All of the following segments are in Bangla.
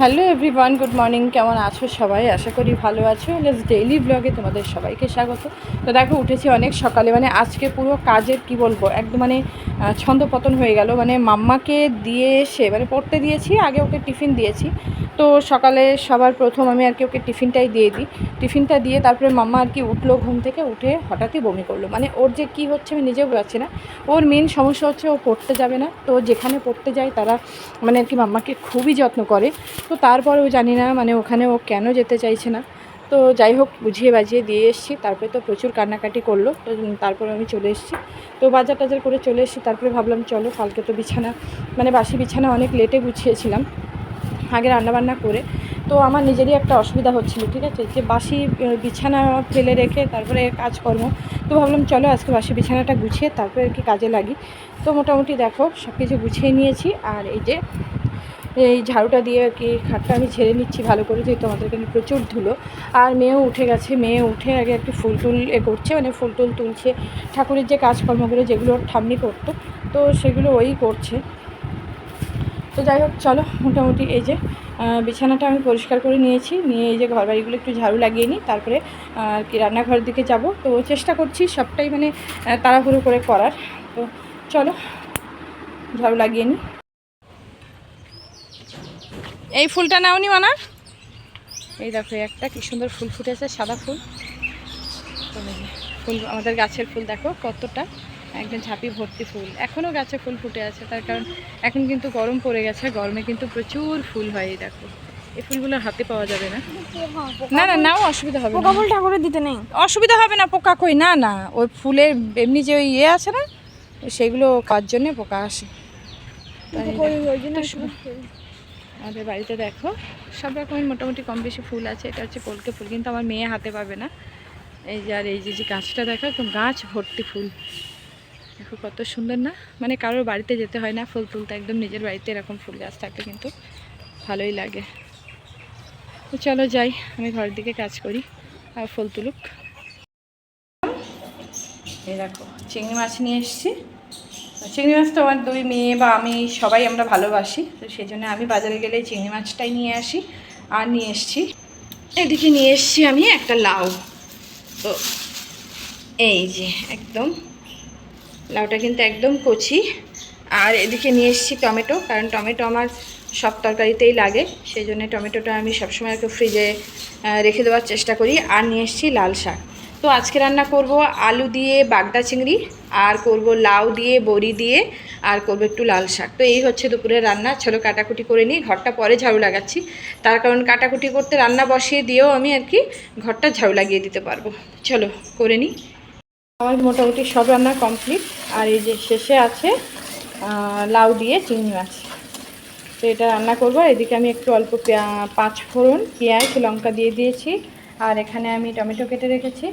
Hello everyone, good morning. কেমন আছো সবাই? আশা করি ভালো আছো। লেটস ডেইলি ব্লগে তোমাদের সবাইকে স্বাগত। তো দেখো, উঠেছি অনেক সকালে। মানে আজকে পুরো কাজের, কি বলব, একদম মানে ছন্দপতন হয়ে গেল। মানে মাম্মাকে দিয়ে এসে মানে পড়তে দিয়েছি, আগে ওকে টিফিন দিয়েছি। তো সকালে সবার প্রথম আমি আর কি ওকে টিফিনটাই দিয়ে দিই। টিফিনটা দিয়ে তারপরে মাম্মা আর কি উঠল ঘুম থেকে, উঠে হঠাৎই বমি করল। মানে ওর যে কি হচ্ছে আমি নিজেও বোঝাচ্ছি না। ওর মেন সমস্যা হচ্ছে ও পড়তে যাবে না। তো যেখানে পড়তে যায় তারা মানে আর কি মাম্মাকে খুবই যত্ন করে। তো তারপরেও জানি না মানে ওখানে ও কেন যেতে চাইছে না। তো যাই হোক, বুঝিয়ে বাজিয়ে দিয়ে এসেছি। তারপরে তো প্রচুর কান্নাকাটি করল। তো তারপরে আমি চলে এসেছি। তো বাজার টাজার করে চলে এসেছি। তারপরে ভাবলাম, চলো কালকে তো বিছানা মানে বাসি বিছানা অনেক লেটে গুছিয়েছিলাম, আগে রান্নাবান্না করে। তো আমার নিজেরই একটা অসুবিধা হচ্ছিল, ঠিক আছে? যে বাসি বিছানা ফেলে রেখে তারপরে কাজকর্ম। তো ভাবলাম, চলো আজকে বাসি বিছানাটা গুছিয়ে তারপরে আর কি কাজে লাগি। তো মোটামুটি দেখো সব কিছু গুছিয়ে নিয়েছি। আর এই যে এই ঝাড়ুটা দিয়ে আর কি খাটটা আমি ছেড়ে নিচ্ছি ভালো করে, যেহেতু আমাদের এখানে প্রচুর ধুলো। আর মেয়েও উঠে গেছে, মেয়ে উঠে আগে একটু ফুল টুল এ করছে মানে ফুল টুল তুলছে। ঠাকুরের যে কাজকর্মগুলো, যেগুলো ওর ঠাম্মি করতো, তো সেগুলো ওই করছে। তো যাই হোক, চলো মোটামুটি এই যে বিছানাটা আমি পরিষ্কার করে নিয়েছি, নিয়ে এই যে ঘর বাড়িগুলো একটু ঝাড়ু লাগিয়ে নিই, তারপরে আর কি রান্নাঘরের দিকে যাব। তো চেষ্টা করছি সবটাই মানে তাড়াহুড়ো করে করার। তো চলো, ঝাড়ু লাগিয়ে নিই। এই ফুলটা নাওনি মানা এই দেখো একটা কি সুন্দর ফুল ফুটেছে সাদা ফুল। ফুল আমাদের গাছের ফুল দেখো কতটা। একদম ঝাঁপি ভর্তি ফুল। এখনও গাছে ফুল ফুটে আছে তার কারণ এখন কিন্তু গরম পড়ে গেছে গরমে কিন্তু প্রচুর ফুল হয় এই দেখো। এই ফুলগুলো হাতে পাওয়া যাবে না। না না নাও অসুবিধা হবে পোকা ফুল ঠাকুরের দিতে নেই। অসুবিধা হবে না পোকা কই না না। ওই ফুলের এমনি যে ওই ইয়ে আছে না সেগুলো কার জন্যে পোকা আসে? আমাদের বাড়িতে দেখো, সব রকমের মোটামুটি কম বেশি ফুল আছে, এটা হচ্ছে কলকে ফুল, কিন্তু আমার মেয়ে হাতে পাবে না। এই যে, আর এই যে যে গাছটা দেখো, একদম গাছ ভর্তি ফুল। দেখো কত সুন্দর না? মানে কারোর বাড়িতে যেতে হয় না, ফুল তুলতে, একদম নিজের বাড়িতে এরকম ফুল গাছ থাকলে কিন্তু ভালোই লাগে। তো চলো যাই, আমি ঘরের দিকে কাজ করি, আর ফুল তুলুক। এই দেখো, চিংড়ি মাছ নিয়ে এসেছি। চিংড়ি মাছ তো আমার দুই মেয়ে বা আমি সবাই আমরা ভালোবাসি, তো সেই জন্য আমি বাজারে গেলে চিংড়ি মাছটাই নিয়ে আসি আর নিয়ে এসছি। এদিকে নিয়ে এসছি আমি একটা লাউ। তো এই যে একদম, লাউটা কিন্তু একদম কচি। আর এদিকে নিয়ে এসেছি টমেটো, কারণ টমেটো আমার সব তরকারিতেই লাগে সেই জন্য টমেটোটা আমি সবসময় একটু ফ্রিজে রেখে দেওয়ার চেষ্টা করি। আর নিয়ে এসেছি লাল শাক। তো আজকে রান্না করব আলু দিয়ে বাগদা চিংড়ি, আর করব লাউ দিয়ে, বড়ি দিয়ে, আর করব একটু লাল শাক। তো এই হচ্ছে দুপুরের রান্না। চলো কাটাকুটি করে নিই। ঘরটা পরে ঝাড়ু লাগাচ্ছি। তার কারণ কাটাকুটি করতে রান্না বসিয়ে দিয়েও আমি আর কি ঘরটা ঝাড়ু লাগিয়ে দিতে পারব। চলো করে নিই। আমার মোটামুটি সব রান্না কমপ্লিট। আর এই যে শেষে আছে লাউ দিয়ে চিংড়ি মাছ। তো এটা রান্না করব। এদিকে আমি একটু অল্প পাঁচ ফোড়ন, পেঁয়াজ, লঙ্কা দিয়ে দিয়েছি। আর এখানে আমি টমেটো কেটে রেখেছি।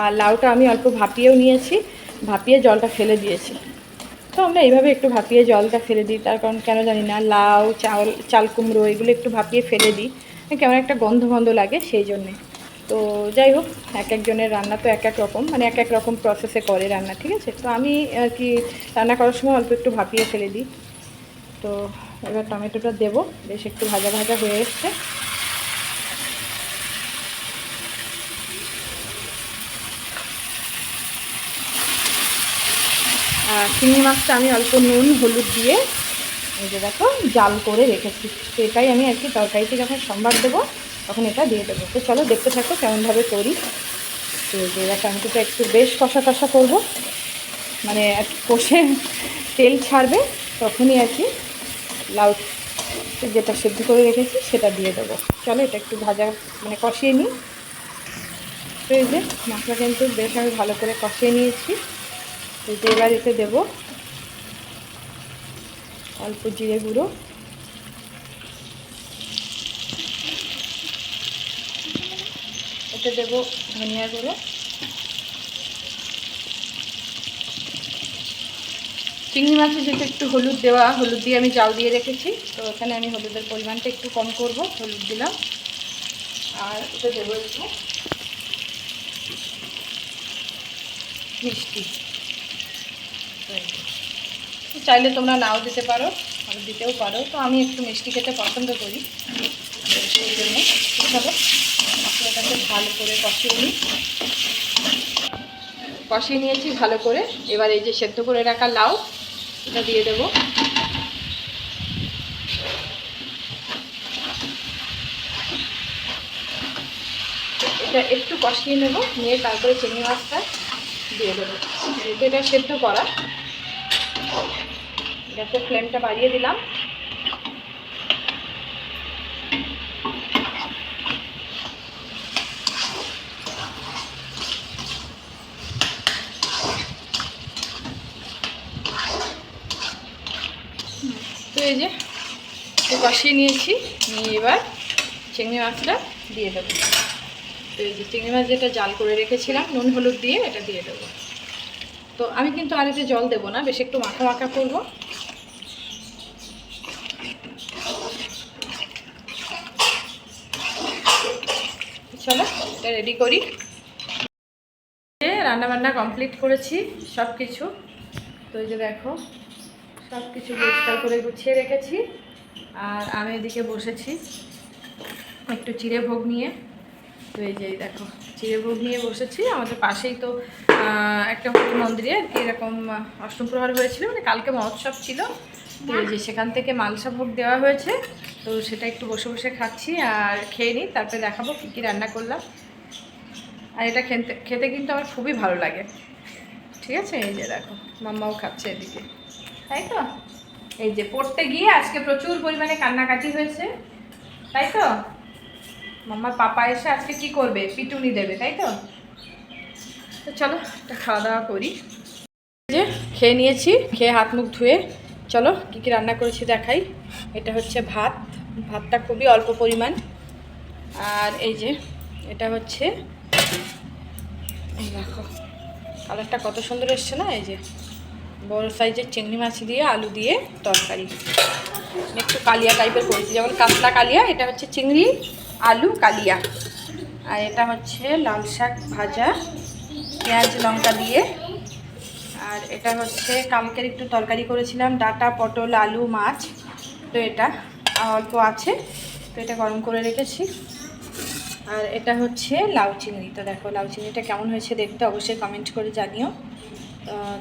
আর লাউটা আমি অল্প ভাপিয়েও নিয়েছি। ভাপিয়ে জলটা ফেলে দিয়েছি। তো আমরা এইভাবে একটু ভাপিয়ে জলটা ফেলে দিই। তার কারণ কেন জানি না, লাউ, চাল চাল কুমড়ো এগুলো একটু ভাপিয়ে ফেলে দিই। কেমন একটা গন্ধ গন্ধ লাগে সেই জন্যে। তো যাই হোক, এক একজনের রান্না তো এক এক রকম মানে এক এক রকম প্রসেসে করে রান্না, ঠিক আছে? তো আমি আর কি রান্না করার সময় অল্প একটু ভাপিয়ে ফেলে দিই। তো এবার টমেটোটা দেবো। বেশ একটু ভাজা ভাজা হয়ে এসছে। চিংড়ি মাছটা আমি অল্প নুন, হলুদ দিয়ে এই যে দেখো, জাল করে রেখেছি। তো এটাই আমি আর কি তরকারিতে যখন সম্বার দেবো, তখন এটা দিয়ে দেবো। তো চলো দেখতে থাকো কেমনভাবে করি। তো যে দেখো, আমি তো একটু বেশ কষা কষা করব। মানে আর কি কষে তেল ছাড়বে, তখনই আর কি লাউ যেটা সেদ্ধ করে রেখেছি, সেটা দিয়ে দেবো। চলো এটা একটু ভাজা মানে কষিয়ে নিই। তো এই যে মশলা কিন্তু বেশ আমি ভালো করে কষিয়ে নিয়েছি। যে এবার এতে দেবো অল্প জিরে গুঁড়ো। এতে দেবো ধনিয়া গুঁড়ো। চিংড়ি মাছে যেটা একটু হলুদ দেওয়া, হলুদ দিয়ে আমি জাল দিয়ে রেখেছি। তো এখানে আমি হলুদের পরিমাণটা একটু কম করব, হলুদ দিলাম। আর এটা দেবো একটু মিষ্টি। চাইলে তোমরা নাও দিতে পারো, আর দিতেও পারো। তো আমি একটু মিষ্টি খেতে পছন্দ করি। সেই জন্য মশলাটাকে ভালো করে কষিয়ে নিই। কষিয়ে নিয়েছি ভালো করে। এবার এই যে সেদ্ধ করে রাখা লাউ, এটা দিয়ে দেবো। এটা একটু কষিয়ে নেব, নিয়ে তারপরে চিংড়ি মাছটা দিয়ে দেবো। এটা সেদ্ধ করা গ্যাসের ফ্লেমটা বাড়িয়ে দিলাম। তো এই যে, একটু কষিয়ে নিয়েছি, নিয়ে এবার চিংড়ি মাছটা দিয়ে দেবো। তো এই যে চিংড়ি মাছ যেটা জাল করে রেখেছিলাম, নুন, হলুদ দিয়ে এটা দিয়ে দেবো। তো আমি কিন্তু আর এতে জল দেবো না, বেশ একটু মাখা মাখা করব। চলো রেডি করি। রান্না বান্না কমপ্লিট করেছি সব কিছু তো এই যে দেখো সব কিছু পরিষ্কার করে গুছিয়ে রেখেছি। আর আমি এদিকে বসেছি, একটু চিড়ে ভোগ নিয়ে। তো এই যে দেখো। চিড়ে ভোগ নিয়ে বসেছি। আমাদের পাশেই তো একটা হরি মন্দিরে আর কি এরকম আহ, অষ্টম প্রহর হয়েছিল। মানে কালকে মহোৎসব ছিল। তো যে সেখান থেকে মালসা ভোগ দেওয়া হয়েছে। তো সেটা একটু বসে বসে খাচ্ছি আর খেয়ে নিই। তারপরে দেখাবো কী কী রান্না করলাম। আর এটা খেতে খেতে কিন্তু আমার খুবই ভালো লাগে। ঠিক আছে? এই যে দেখো মাম্মাও খাচ্ছে এদিকে। তাই তো? এই যে পড়তে গিয়ে আজকে প্রচুর পরিমাণে কান্নাকাটি হয়েছে। তাই তো? মাম্মার পাপা এসে আজকে কি করবে? পিটুনি দেবে, তাই তো? তো চলো, একটা খাওয়া দাওয়া করি। যে, খেয়ে নিয়েছি, খেয়ে হাত মুখ ধুয়ে। চলো, কী কী রান্না করেছি দেখাই। এটা হচ্ছে ভাত। ভাতটা খুবই অল্প পরিমাণ। আর এই যে, এটা হচ্ছে দেখো, কালারটা কত সুন্দর এসছে না? এই যে, বড় সাইজের চিংড়ি মাছ দিয়ে, আলু দিয়ে তরকারি। একটু কালিয়া টাইপের করেছি। যেমন কাতলা কালিয়া, এটা হচ্ছে চিংড়ি। আলু, কালিয়া। আর এটা হচ্ছে লাল শাক ভাজা, পেঁয়াজ, লঙ্কা দিয়ে। আর এটা হচ্ছে কালকের একটু তরকারি করেছিলাম, ডাটা, পটল, আলু, মাছ। তো এটা অল্প আছে, তো এটা গরম করে রেখেছি। আর এটা হচ্ছে লাউ চিংড়ি। তো দেখো, লাউ চিংড়িটা কেমন হয়েছে দেখতে অবশ্যই কমেন্ট করে জানিও।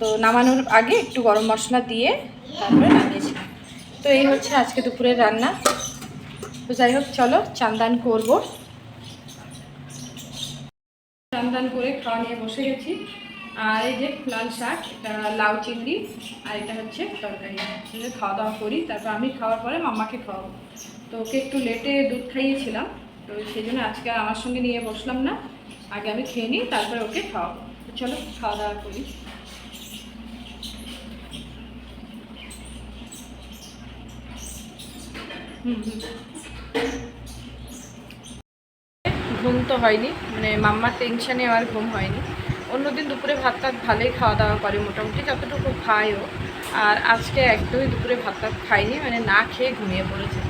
তো নামানোর আগে একটু গরম মশলা দিয়ে তারপরে নামিয়েছিলাম তো এই হচ্ছে আজকে দুপুরের রান্না। তো যাই হোক, চলো চান্দান করব। চান্দান করে খাওয়া নিয়ে বসে গেছি। আর এই যে লাল শাক, এটা লাউ চিংড়ি, আর এটা হচ্ছে তরকারি। খাওয়া দাওয়া করি, তারপর আমি খাওয়ার পরে মাম্মাকে খাওয়াবো। তো ওকে একটু লেটে দুধ খাইয়েছিলাম, তো সেই জন্য আজকে আমার সঙ্গে নিয়ে বসলাম না। আগে আমি খেয়ে নিই, তারপরে ওকে খাওয়াবো। চলো খাওয়া দাওয়া করি। হুম হুম। ঘুম তো হয়নি মানে মাম্মার টেনশানে আর ঘুম হয়নি। অন্যদিন দুপুরে ভাত টাত ভালোই খাওয়া দাওয়া করে মোটামুটি, যতটুকু খায়ও আর আজকে একদমই দুপুরে ভাত টাত খাইনি মানে না খেয়ে ঘুমিয়ে পড়েছে।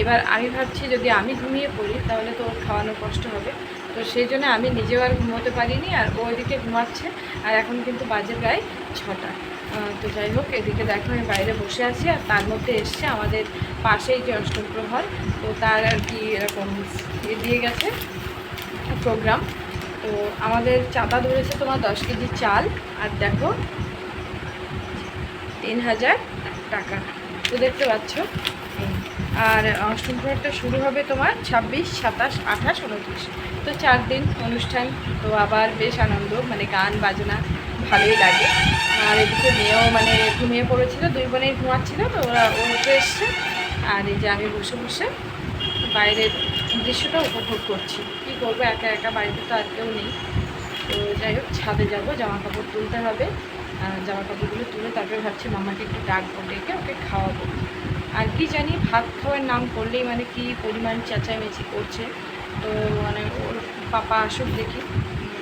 এবার আমি ভাবছি যদি আমি ঘুমিয়ে পড়ি, তাহলে তো ওর খাওয়ানো কষ্ট হবে। তো সেই জন্য আমি নিজেও আর ঘুমোতে পারিনি, আর ও ওইদিকে ঘুমাচ্ছে, আর এখন কিন্তু বাজে প্রায় ছটা। তো যাই হোক, এদিকে দেখো আমি বাইরে বসে আছি, আর তার মধ্যে এসছে আমাদের পাশেই যে অষ্টম প্রহর, তো তার আর কি এরকম ইয়ে দিয়ে গেছে। প্রোগ্রাম তো আমাদের চাঁদা ধরেছে তোমার দশ কেজি চাল, আর দেখো, তিন হাজার টাকা। তো দেখতে পাচ্ছ। আর অষ্টম শুরু হবে তোমার ছাব্বিশ, সাতাশ, আঠাশ, উনত্রিশ। তো চার দিন অনুষ্ঠান, তো আবার বেশ আনন্দ মানে গান, বাজনা, ভালোই লাগে। আর এদিকে মেয়েও মানে ঘুমিয়ে পড়েছিল, দুই বোনেই ঘুমাচ্ছিল, তো ওরা, ও উঠে এসছে। আর এই যে আমি বসে বসে বাইরের দৃশ্যটা উপভোগ করছি। করব, একা একা বাড়িতে তো আর কেউ নেই। তো যাই হোক, ছাদে যাব জামা কাপড় তুলতে হবে। জামা কাপড়গুলো তুলে তারপরে ভাবছি মামাকে একটু ডাকবো ডেকে ওকে খাওয়াবো। আর কি জানি, ভাত খাওয়ার নাম করলেই মানে কি পরিমাণ চেঁচামেচি করছে। তো মানে ওর পাপা আসুক দেখি।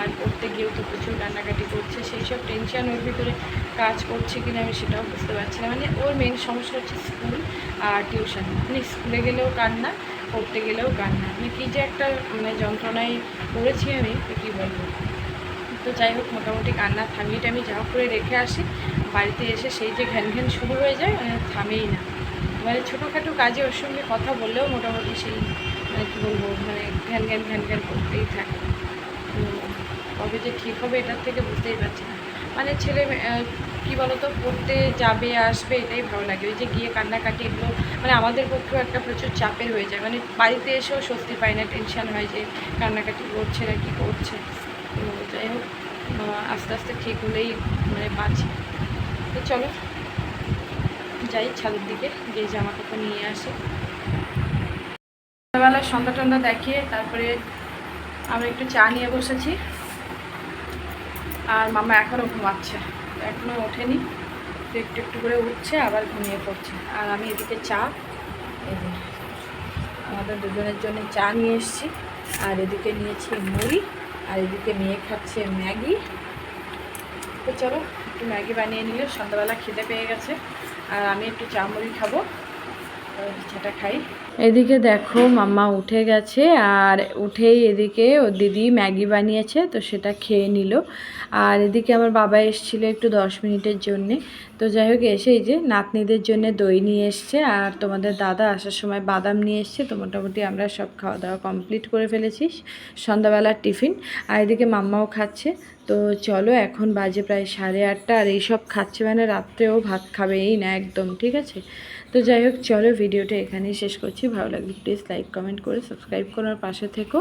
আর পড়তে গিয়েও তো প্রচুর কান্নাকাটি করছে। সেই সব টেনশান ওর ভিতরে কাজ করছে কিনা আমি সেটাও বুঝতে পারছি না। মানে ওর মেন সমস্যা হচ্ছে স্কুল আর টিউশন মানে স্কুলে গেলেও কান্না পড়তে গেলেও কান্না মানে কী যে একটা মানে যন্ত্রণায় পড়েছি আমি কী বলব? তো যাই হোক, মোটামুটি কান্না থামিয়ে আমি যা করে রেখে আসি। বাড়িতে এসে সেই যে ঘ্যান ঘ্যান শুরু হয়ে যায় মানে থামেই না। মানে ছোটোখাটো কাজে ওর সঙ্গে কথা বললেও মোটামুটি সেই মানে কী বলব মানে ঘ্যান ঘ্যান ঘ্যান ঘ্যান করতেই থাকে। কবে যে ঠিক হবে এটার থেকে বুঝতেই পারছি না। মানে ছেলে কি বলতো, পড়তে যাবে, আসবে, এটাই ভালো লাগে। ওই যে গিয়ে কান্নাকাটি এগুলো মানে আমাদের পক্ষেও একটা প্রচুর চাপের হয়ে যায়। মানে বাড়িতে এসেও স্বস্তি পায় না টেনশান হয় যে কান্নাকাটি করছে না, কি করছে? তো যাই হোক আস্তে আস্তে ঠিক হলেই মানে বাঁচি। তো চলো, যাই ছাদের দিকে, গিয়ে জামা কাপড় নিয়ে আসি। সকালবেলা সন্ধ্যা টন্ধা দেখিয়ে তারপরে আমরা একটু চা নিয়ে বসেছি। আর মামা এখনও ঘুমাচ্ছে। এখনও ওঠেনি। তো একটু একটু করে উঠছে, আবার ঘুমিয়ে পড়ছে। আর আমি এদিকে চা আমাদের দুজনের জন্য চা নিয়ে এসেছি। আর এদিকে নিয়েছি মুড়ি, আর এদিকে মেয়ে খাচ্ছে ম্যাগি। তো চলো, একটু ম্যাগি বানিয়ে নিলে সন্ধ্যাবেলা খেতে পেয়ে গেছে। আর আমি একটু চা মুড়ি খাব। খাই। এদিকে দেখো মাম্মা উঠে গেছে আর উঠেই এদিকে ওর দিদি ম্যাগি বানিয়েছে, তো সেটা খেয়ে নিল। আর এদিকে আমার বাবা এসেছিল একটু দশ মিনিটের জন্যে। তো যাই হোক, এসে এই যে নাতনিদের জন্য দই নিয়ে এসছে আর তোমাদের দাদা আসার সময় বাদাম নিয়ে এসছে, তো মোটামুটি আমরা সব খাওয়া দাওয়া কমপ্লিট করে ফেলেছি সন্ধ্যাবেলার টিফিন। আর এদিকে মাম্মাও খাচ্ছে। তো চলো, এখন বাজে প্রায় সাড়ে আটটা আর এইসব খাচ্ছে মানে রাত্রেও ভাত খাবে এই না একদম, ঠিক আছে? তো যাই হোক, চলো ভিডিওটা এখানেই শেষ করছি। ভালো লাগলে প্লিজ লাইক কমেন্ট করে সাবস্ক্রাইব করার পাশে থেকো।